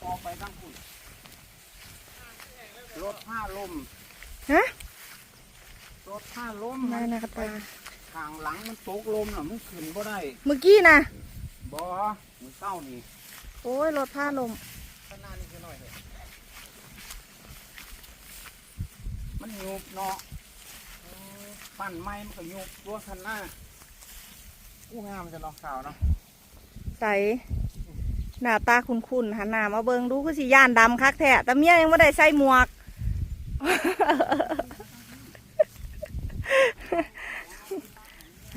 พอไปทั้งคุณรถผ้าลมฮะรถผ้าลมนายนาตาทางหลังมันตกลมน่ะมันขึ้นบ่ได้เมื่อกี้นะบ่มันเศร้านี่โอ้ยรถผ้าลมขนาดนี้คือหน่อยเถอะมันยุบเนาะเออปั่นไม้มันก็ยุบตัวคันหน้าอู้งามจะเนาะข่าวเนาะใส หน้าตาคุ้นๆหันหน้ามาเบิงดูคือสิย่านดำคักแท้แต่เมียยังไม่ได้ใส่หมวก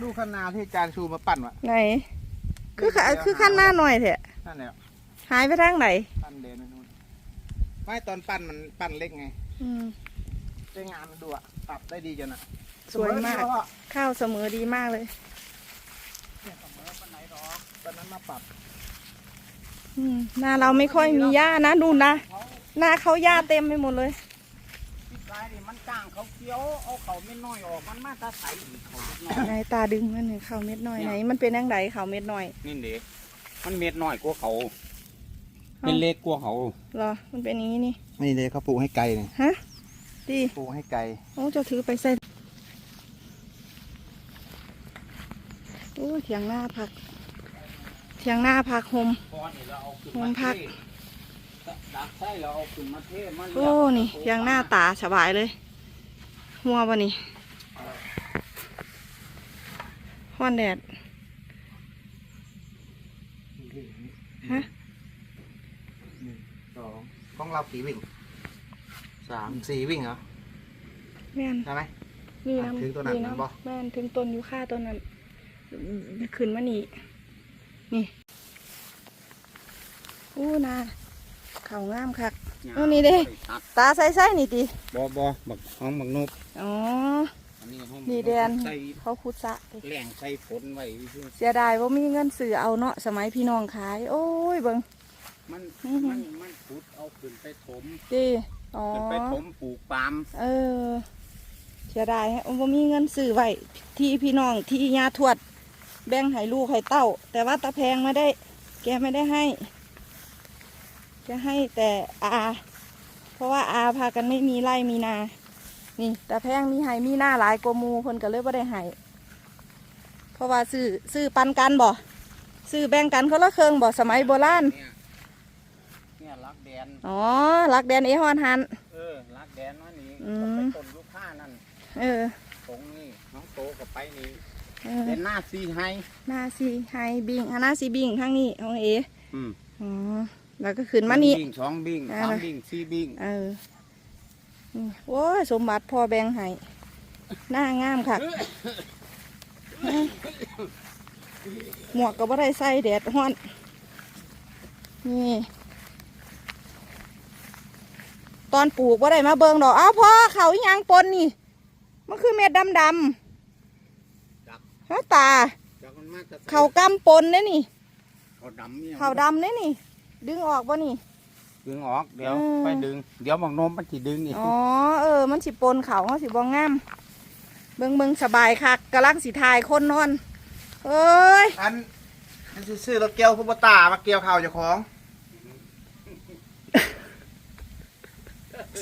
ดูคันนาที่อาจารย์ชูมาปั่นวะไหน คือขาคือขั้นหน้าหน่อยเถอะนั่นแหละหายไปทางไหนปั่นเดนไปนู่นไม่ตอนปั่นมันปั่นเล็กไงอืมได้งานมันดูอะปรับได้ดีจังอะสวยมากเสอดีแล้วอะข้าวเสมอดีมากเลย เนี่ยเสมอปันไหนหรอกตอนนั้นมาปรับอืม หน้าเราไม่ค่อยมีหญ้านะดูนะเขาหน้าเขาหญ้าเต็มไปหมดเลยที่กายนี่มันจ้างเขาเคี้ยวเอาเขาไม่น้อยออกมันมาตาใสอีกเขาเล็กน้อยไหนตาดึงมันหนึ่งข้าวเม็ดน้อยไหน มันเป็นยังไงข้าวเม็ดน้อยนี่เด็กมันเม็ดน้อยกว่าเขาเป็นเล็กกว่าเขาเหรอมันเป็นอย่างนี้นี่นี่เด็กเขาปลูกให้ไกลนี่ฮะดีปลูกให้ไกลโอ้เจะถือไปใส่โอ้เถียงหน้าผัก เถียงหน้าผักโฮม ก้อนนี่เราเอาขึ้นมัมานพักเทดักไส้เราเอาขึ้นมาเทมันโอ้ นี่เถียงหน้าตาสบายเลย หัวปะนี่ห้อนแดด ฮะ หนึ่งสองของเรากี่วิ่งสามสี่วิ่งเหรอแม่นใช่ไหม นี่อะนะถึงตัวนั้นนี่นะบ่ แม่นถึงต้นยูค่าต้นนั้น ขึ้นมานี่ นี่อู้นาเขางามคักโอ้นี่เด้ตัดตาใส่ใส่นี่ติบ่บ่บักห้องบักนกอ๋ออันนี้ห้องนี่แดนใส่เขาขุดสระติแหล่งใส่ฝนไว้ซื่อเสียดายว่ามีเงินซื้อเอาเนาะสมัยพี่น้องขาย โอ้ยเบิงมันอือหือมันมันขุดเอาขึ้นไปถมดิอ๋อขึ้นไปถมปลูกปาล์มเออเสียดายฮะว่ามีเงินซื้อไว้ที่พี่น้องที่ยาทวด แบ่งให้ลูกให้เต้า แต่ว่าตาแพงไม่ได้ แกไม่ได้ให้แกให้แต่อา เพราะว่าอาพากันไม่มีไร่มีนา นี่ตาแพงมีให้มีหน้าหลายกว่าหมูเพิ่นก็เลยไม่ได้ให้เพราะว่าซื้อซื้อปันกันบ่ซื้อแบ่งกันเขาละเครื่องบ่สมัยโบราณเนี่ยเนี่ยรักแดน อ๋อรักแดนเอฮอนฮัน เออรักแดนว่านี่อืม ก็ไปต้นลูกค้านั่นเออ ตรงนี้น้องโตกับไปนี่ เออเป็นหน้าซีให้หน้าซีไฮบิงอะหน้าซีบิงข้างนี้ของเออืมอ๋อแล้วก็ขึ้นมานี่ บิ่งสองบิ่งเออสามบิ่งสี่บิ่งเออนี่โอ้ยสมบัติพ่อแบงให้หน้างามค่ะ หมวกก็บ่ได้ใส่แดดฮ้อน นี่ ตอนปลูกบ่ได้มาเบิงดอก อ้าวพ่อเขาอีหยังปนนี่ มันคือเม็ดดำ ดำๆฮะตา จากมันมาจะเขากำปนเนี่ยนี่ เขาดำเนี่ยเขาดำเนี่ยนี่ ดึงออกบ่นี่ ดึงออกเดี๋ยวเออไปดึง เดี๋ยวบางโนมมันสิดึงอีกอ๋อเออ มันสิปนเขาเขาสิบ่งามเบิ่งเบิ่งสบายคักกำลังสิทายคนนอนเอ้ยอันอันสิซื้อรถเกี่ยวคุบตามาเกี่ยวข่าวเจ้าของ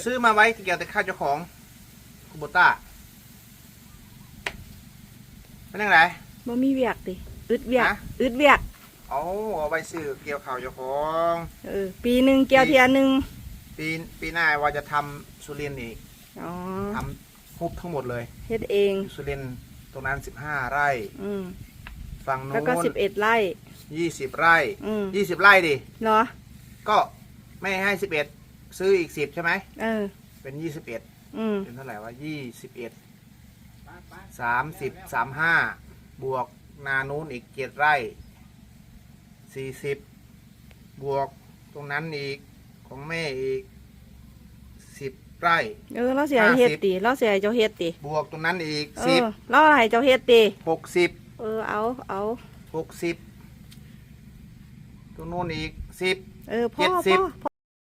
ซื้อมาไว้เกี่ยวแต่ข้าวเจ้าของคุบตา เป็นยังไง บ่มีเวียกติอึดเวียกฮะ อึดเวียกเอาเอาไว้ซื้อเกี่ยวข่าวเจ้าของ เออปีหนึ่งเกี่ยวเทียหนึ่งปีปีหน้าว่าจะทำสุรินทร์อีกอ๋อทำคุบทั้งหมดเลยเฮ็ดเองอยู่สุรินทร์ตรงนั้นสิบห้าไร่อืมฝั่งนู้แล้วก็นสิบเอ็ดไร่ยี่สิบไร่ อืมยี่สิบไร่ดิ เหรอ ก็ไม่ให้สิบเอ็ดซื้ออีกสิบใช่ไหม เออ เป็นยี่สิบเอ็ดอืมเป็นเท่าไหร่วะยี่ สิบเอ็ดไปไปสามสิบสามห้าบวกนานู้นอีกเจ็ดไร่สี่สิบบวกตรงนั้นอีกของแม่อีกสิบไร่ เออเราเสียให้เฮ็ดห้าสิบติเราเสียให้เจ้าเฮ็ดติบวกตรงนั้นอีกเอสิบอเราให้เจ้าเฮ็ดติหกสิบเออเอาเอาหกสิบตรงนู้นอีกสิบ เออพ่อเจ็ดสิพ่บอพ่อ